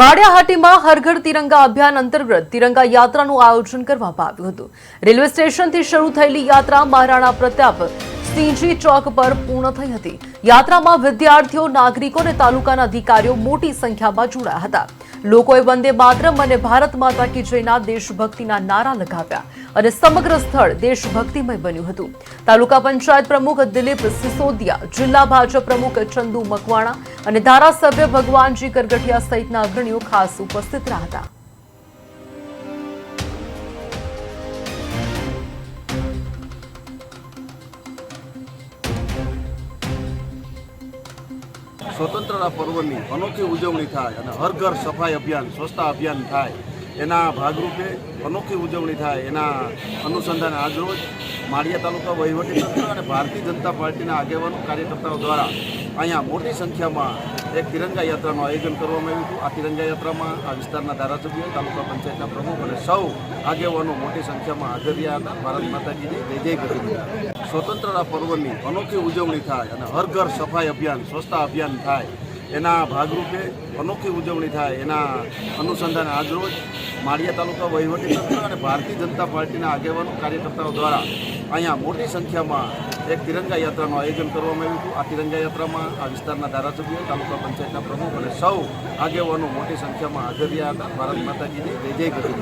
માળિયાહાટીમાં હરઘર તિરંગા અભિયાન અંતર્ગત તિરંગા યાત્રાનું આયોજન કરવામાં આવ્યું હતું. રેલવે સ્ટેશનથી શરૂ થયેલી યાત્રા મહારાણા પ્રતાપ સિંહજી ચોક પર પૂર્ણ થઈ હતી. યાત્રામાં વિદ્યાર્થીઓ, નાગરિકો અને તાલુકાના અધિકારીઓ મોટી સંખ્યામાં જોડાયા હતા. લોકોએ વંદે માતરમ અને ભારત માતા કી જયના દેશભક્તિના નારા લગાવ્યા અને સમગ્ર સ્થળ દેશભક્તિમય બન્યું હતું. તાલુકા પંચાયત પ્રમુખ દિલીપ સિસોદિયા, જિલ્લા ભાજપ પ્રમુખ ચંદુ મકવાણા અને ધારાસભ્ય ભગવાનજી કરગઠિયા સહિતના અગ્રણીઓ ખાસ ઉપસ્થિત રહ્યા હતા. સ્વતંત્રતા પર્વની અનોખી ઉજવણી થાય અને હર ઘર સફાઈ અભિયાન, સ્વચ્છતા અભિયાન થાય. એના ભાગરૂપે અનોખી ઉજવણી થાય. એના અનુસંધાને આજરોજ માળિયા તાલુકા વહીવટીતંત્ર અને ભારતીય જનતા પાર્ટીના આગેવાનો કાર્યકર્તાઓ દ્વારા અહીંયા મોટી સંખ્યામાં એક તિરંગા યાત્રાનું આયોજન કરવામાં આવ્યું હતું. આ તિરંગા યાત્રામાં આ વિસ્તારના ધારાસભ્યો, તાલુકા પંચાયતના પ્રમુખ અને સૌ આગેવાનો મોટી સંખ્યામાં હાજર રહ્યા હતા. ભારત માતાજીની જય જય કરી સ્વતંત્રતા પર્વની અનોખી ઉજવણી થાય અને હર ઘર સફાઈ અભિયાન, સ્વચ્છતા અભિયાન થાય. એના ભાગરૂપે અનોખી ઉજવણી થાય. એના અનુસંધાને આજરોજ માળિયા તાલુકા વહીવટીતંત્ર અને ભારતીય જનતા પાર્ટીના આગેવાનો, કાર્યકર્તાઓ દ્વારા અહીંયા મોટી સંખ્યામાં એક તિરંગા યાત્રાનું આયોજન કરવામાં આવ્યું હતું. આ તિરંગા યાત્રામાં આ વિસ્તારના ધારાસભ્યો, તાલુકા પંચાયતના પ્રમુખ અને સૌ આગેવાનો મોટી સંખ્યામાં હાજર રહ્યા હતા. ભારત માતાજીની જય જય કરી